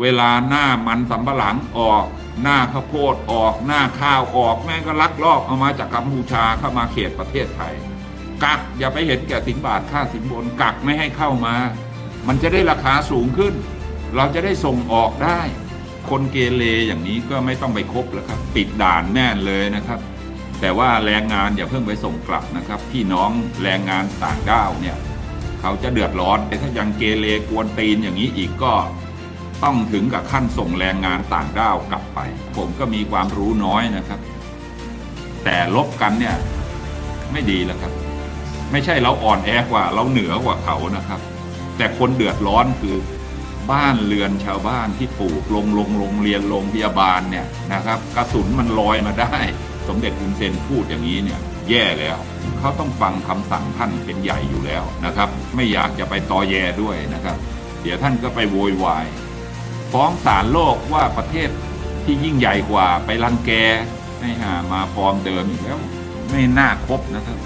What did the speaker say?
เวลาหน้ามันสำปะหลังออก หน้าข้าวโพดออก หน้าข้าวออกแม่งก็ลักลอบเอามาจากกัมพูชาเข้ามาเขตประเทศไทย กักอย่าไปเห็นแก่สินบาทค่าสินบนกักไม่ให้เข้ามา มันจะได้ราคาสูงขึ้น เราจะได้ส่งออกได้ คนเกเรอย่างนี้ก็ไม่ต้องไปคบแล้วครับ ปิดด่านแน่นเลยนะครับ แต่ว่าแรงงานอย่าเพิ่งไปส่งกลับนะครับพี่น้องแรงงานต่างด้าวเนี่ย เขาจะเดือดร้อนแต่ถ้ายังเกเรกวนตีนอย่างนี้อีกก็ ต้องถึงกับขั้นส่งแรงงานต่างด้าวกลับไป ผมก็มีความรู้น้อยนะครับ แต่ลบกันเนี่ยไม่ดีแล้วครับ ไม่ใช่เราอ่อนแอกว่าเราเหนือกว่าเขานะครับ แต่คนเดือดร้อนคือบ้านเรือนชาวบ้านที่ปลูกลงลงโรงเรียนโรงพยาบาลเนี่ยนะครับกระสุนมันลอยมาได้ สมเด็จคุณเซนพูดอย่างนี้เนี่ยแย่แล้วเขาต้องฟังคำสั่งท่านเป็นใหญ่อยู่แล้วนะครับ ไม่อยากจะไปตอแยด้วยนะครับ เดี๋ยวท่านก็ไปโวยวาย ฟ้องศาลโลกว่าประเทศที่ยิ่งใหญ่กว่าไปรังแกให้หามาฟอร์มเดิมอีกแล้วไม่น่าครบนะครับ